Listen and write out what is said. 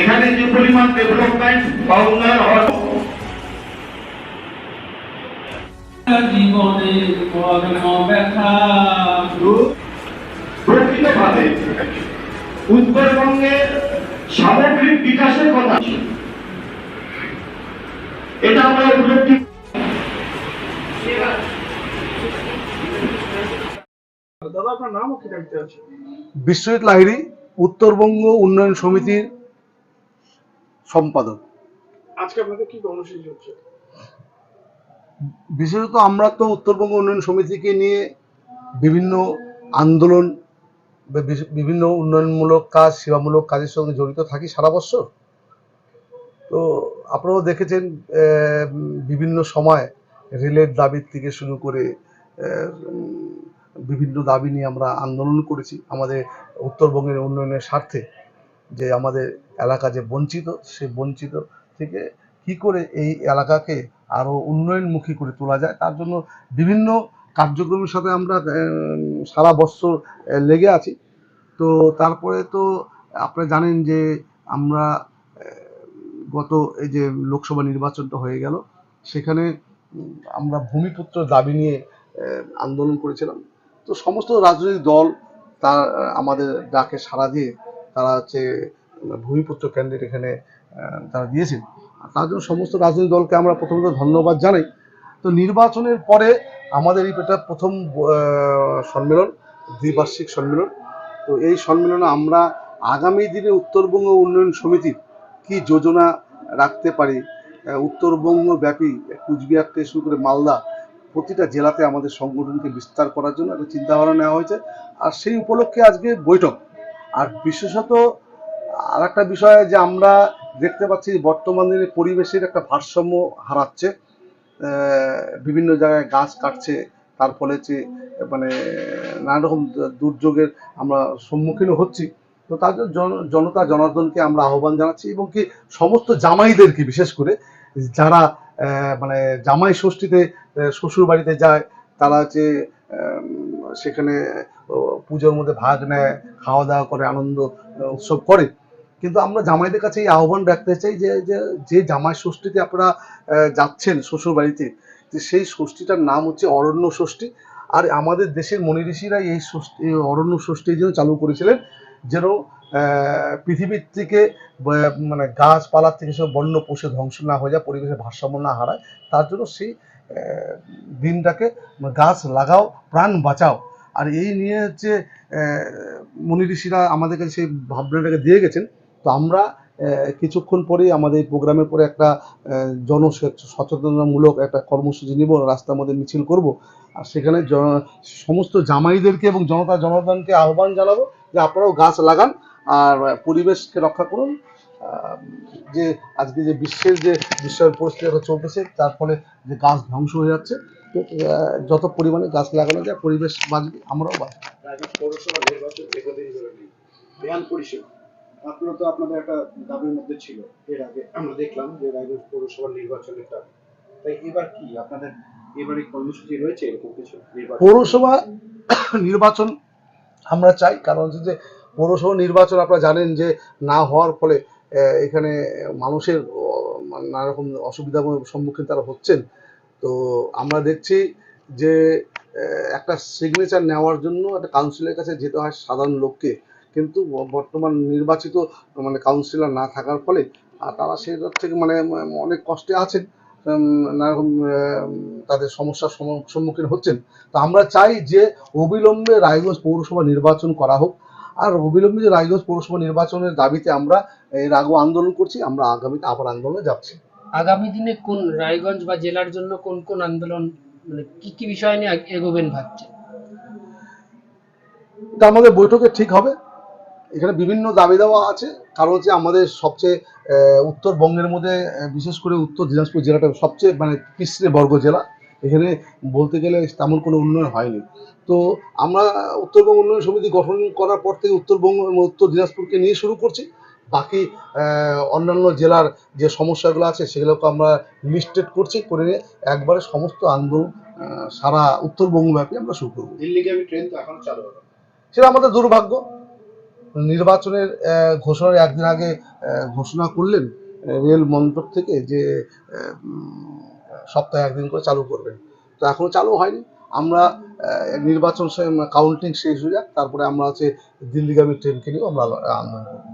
এখানে যে পরিমাণ ডেভেলপমেন্ট বা উন্নয়ন জীবনে ব্যথা। প্রকৃতভাবে উত্তরবঙ্গের সামগ্রিক বিকাশের কথা। এটা আমরা উপলব্ধি দাদা আপনার নামও কি জানতে আছে বিশ্বজিৎ লাহিড়ী উত্তরবঙ্গ উন্নয়ন সমিতির সম্পাদক। আজকে আপনাদের কি কর্মসূচি হচ্ছে? বিশেষত আমরা তো উত্তরবঙ্গ উন্নয়ন সমিতিকে নিয়ে বিভিন্ন আন্দোলন বিভিন্ন উন্নয়নমূলক কাজ সেবামূলক কাজের সঙ্গে জড়িত থাকি সারা বছর। তো আপনারাও দেখেছেন বিভিন্ন সময় রেলের দাবি থেকে শুরু করে বিভিন্ন দাবি নিয়ে আমরা আন্দোলন করেছি আমাদের উত্তরবঙ্গের উন্নয়নের স্বার্থে। যে আমাদের এলাকা যে বঞ্চিত, সে বঞ্চিত থেকে কি করে এই এলাকাকে আরও উন্নয়নমুখী করে তোলা যায়, তার জন্য বিভিন্ন কার্যক্রমের সাথে আমরা সারা বছর লেগে আছি। তো তারপরে তো আপনারা জানেন যে আমরা গত এই যে লোকসভা নির্বাচনটা হয়ে গেল, সেখানে আমরা ভূমিপুত্র দাবি নিয়ে আন্দোলন করেছিলাম। তো সমস্ত রাজনৈতিক দল তার আমাদের ডাকে সাড়া দিয়ে তারা হচ্ছে ভূমিপুত্র ক্যান্ডিডেট এখানে তারা দিয়েছেন তার জন্য সমস্ত রাজনৈতিক দলকে আমরা প্রথমত ধন্যবাদ জানাই। তো নির্বাচনের পরে আমাদের এটা প্রথম সম্মেলন, দ্বিবার্ষিক সম্মেলন। তো এই সম্মেলনে আমরা আগামী দিনে উত্তরবঙ্গ উন্নয়ন সমিতির কি যোজনা রাখতে পারি উত্তরবঙ্গ ব্যাপী কুচবিহার থেকে শুরু করে মালদা প্রতিটা জেলাতে আমাদের সংগঠনকে বিস্তার করার জন্য একটা চিন্তাভাবনা নেওয়া হয়েছে। আর সেই উপলক্ষে আজকে বৈঠক। আর বিশেষত আর একটা বিষয় যে আমরা দেখতে পাচ্ছি বর্তমান দিনে পরিবেশের একটা ভারসাম্য হারাচ্ছে বিভিন্ন জায়গায় গাছ কাটছে, তার ফলে যে মানে নানা রকম দুর্যোগের আমরা সম্মুখীন হচ্ছি। তো তার জনতা, জনার্দনকে আমরা আহ্বান জানাচ্ছি এবং কি সমস্ত জামাইদেরকে বিশেষ করে, যারা মানে জামাই ষষ্ঠীতে শ্বশুর বাড়িতে যায়, তারা যে সেখানে পুজোর মধ্যে ভাগ নেয় খাওয়া দাওয়া করে, আনন্দ উৎসব করে। কিন্তু আমরা জামাইদের কাছে এই আহ্বান রাখতে চাই যে, যে- জামাই ষষ্ঠীতে আপনারা যাচ্ছেন শ্বশুর বাড়িতে যে সেই ষষ্ঠীটার নাম হচ্ছে অরণ্য ষষ্ঠী। আর আমাদের দেশের মনি ঋষিরা এই ষষ্ঠী অরণ্য ষষ্ঠী যেন চালু করেছিলেন, যেন পৃথিবীর থেকে মানে গাছপালার থেকে সব বন্য পশু ধ্বংস না হয়ে যায়, পরিবেশের ভারসাম্য না হারায়, তার জন্য সেই দিনটাকে গাছ লাগাও, প্রাণ বাঁচাও। আর এই নিয়ে হচ্ছে মুনি ঋষিরা আমাদের কাছে সেই ভাবনাটাকে দিয়ে গেছেন, তো আমরা কিছুক্ষণ পরেই আমাদের এই প্রোগ্রামের পরে একটা জন সচেতনতামূলক একটা কর্মসূচি নিব, রাস্তার মধ্যে মিছিল করব। আর সেখানে সমস্ত জামাইদেরকে এবং জনতা জনার্দনকে আহ্বান জানাব যে আপনারাও গাছ লাগান, আর পরিবেশকে রক্ষা করুন। যে আজকে যে বিশ্বের যে বিশ্বের পরিস্থিতিটা চলতেছে তার ফলে যে গাছ ধ্বংস হয়ে যাচ্ছে যত পরিমাণে গাছ লাগানো যায় পরিবেশ বাঁচবে আমরাও বাঁচবো। পৌরসভা নির্বাচন দীর্ঘদিন ধরে নেই বেয়ান পরিষেবা আপনারা তো আপনাদের একটা দাবির মধ্যে ছিল এর আগে আমরা দেখলাম যে নির্বাচনের দাবি তাই এবার কি আপনাদের এবারে কর্মসূচি রয়েছে এরকম কিছু পৌরসভা নির্বাচন আমরা চাই কারণ হচ্ছে যে পৌরসভা নির্বাচন আপনারা জানেন যে না হওয়ার ফলে এখানে মানুষের মানে নানা রকম অসুবিধার সম্মুখীন তারা হচ্ছেন। তো আমরা দেখছি যে একটা সিগনেচার নেওয়ার জন্য একটা কাউন্সিলের কাছে যেতে হয় সাধারণ লোককে। কিন্তু বর্তমান নির্বাচিত মানে কাউন্সিলর না থাকার ফলে তারা সেটার থেকে মানে অনেক কষ্টে আছেন। উম, নানা রকম আহ, তাদের সমস্যার সম্মুখীন হচ্ছেন। তো আমরা চাই যে অবিলম্বে রায়গঞ্জ পৌরসভা নির্বাচন করা হোক। আর অবিলম্বে যে রায়গঞ্জ পৌরসভা নির্বাচনের দাবিতে আমরা এর আগেও আন্দোলন করছি আমরা আগামীতে আবার আন্দোলনে যাচ্ছি। আগামী দিনে কোন রায়গঞ্জ বা জেলার জন্য কোন কোন আন্দোলন মানে কি কি বিষয় নিয়ে এগোবেন ভাবছেন? এটা আমাদের বৈঠকে ঠিক হবে। এখানে বিভিন্ন দাবি দেওয়া আছে। কারণ হচ্ছে আমাদের সবচেয়ে উত্তরবঙ্গের মধ্যে বিশেষ করে উত্তর দিনাজপুর জেলাটা সবচেয়ে মানে পিছড়ে বর্গ জেলা। এখানে বলতে গেলে তেমন কোনো উন্নয়ন হয়নি। তো আমরা উত্তরবঙ্গ উন্নয়ন সমিতি গঠন করার পর থেকে উত্তরবঙ্গ উত্তর দিনাজপুরকে নিয়ে শুরু করছি। বাকি অন্যান্য জেলার যে সমস্যাগুলো আছে সেগুলোকে আমরা লিস্টেড করছি করে একবারে সমস্ত আন্দোলন সারা উত্তরবঙ্গব্যাপী আমরা শুরু করব। দিল্লিগামী ট্রেন তো এখন চালু হলো সেটা আমাদের দুর্ভাগ্য। নির্বাচনের ঘোষণার একদিন আগে ঘোষণা করলেন রেল মন্ত্রক থেকে যে সপ্তাহে একদিন করে চালু করবেন। তো এখনও চালু হয়নি। আমরা নির্বাচন কাউন্টিং শেষ হয়ে যাক তারপরে আমরা হচ্ছে দিল্লিগামী ট্রেনকে নিয়েও আমরা আন্দোলন করব।